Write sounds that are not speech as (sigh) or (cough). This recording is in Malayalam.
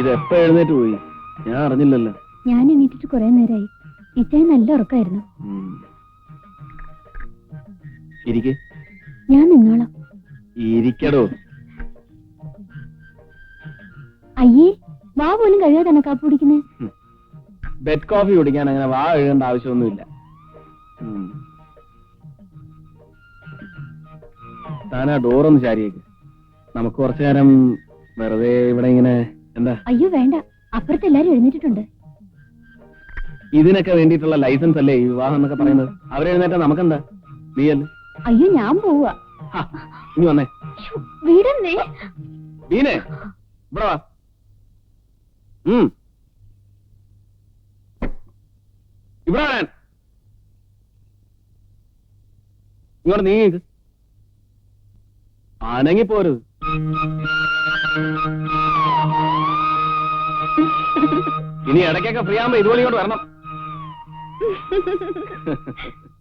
ഇത് എപ്പോ എഴുന്നേറ്റ് പോയി? ഞാൻ അറിഞ്ഞില്ലല്ലോ. ഞാൻ എണീറ്റിട്ട് കുറെ നേരമായി ഇച്ചായ നല്ല ഉറക്കായിരുന്നു. ഇരിക്കേ. ഞാൻ നിന്നോളാം. ഇരിക്കടോ. അയ്യേ വാ പോലും കഴിയാതെ തന്നെ കാപ്പ് കുടിക്കുന്നേ? ബെഡ് കോഫി കുടിക്കാൻ അങ്ങനെ വാ എഴുതേണ്ട ആവശ്യമൊന്നുമില്ല. താനാ ഡോറൊന്ന് ചാരിയേക്ക്. നമുക്ക് കുറച്ചു നേരം വെറുതെ ഇവിടെ ഇങ്ങനെ എന്താ? അയ്യോ വേണ്ട. അപ്പുറത്ത് എല്ലാരും എഴുന്നേറ്റിട്ടുണ്ട്. ഇതിനൊക്കെ വേണ്ടിയിട്ടുള്ള ലൈസൻസ് അല്ലേ ഈ വിവാഹം എന്നൊക്കെ പറയുന്നത്? അവരെഴുന്നേറ്റാ നമുക്കെന്താ? നീ അല്ലേ? അയ്യോ ഞാൻ പോവാ. നീ ഇനി വന്നേ. വീണേ ബീനെ ഇവിടെ വാ. ഉം. ഇവിടെ വരാൻ. ഇങ്ങോട്ട് നീ അനങ്ങി പോരുത് ഇനി ഇടയ്ക്കൊക്കെ ഫ്രീ ആകുമ്പോ ഇതുപോലെ ഇങ്ങോട്ട് വരണം. (laughs)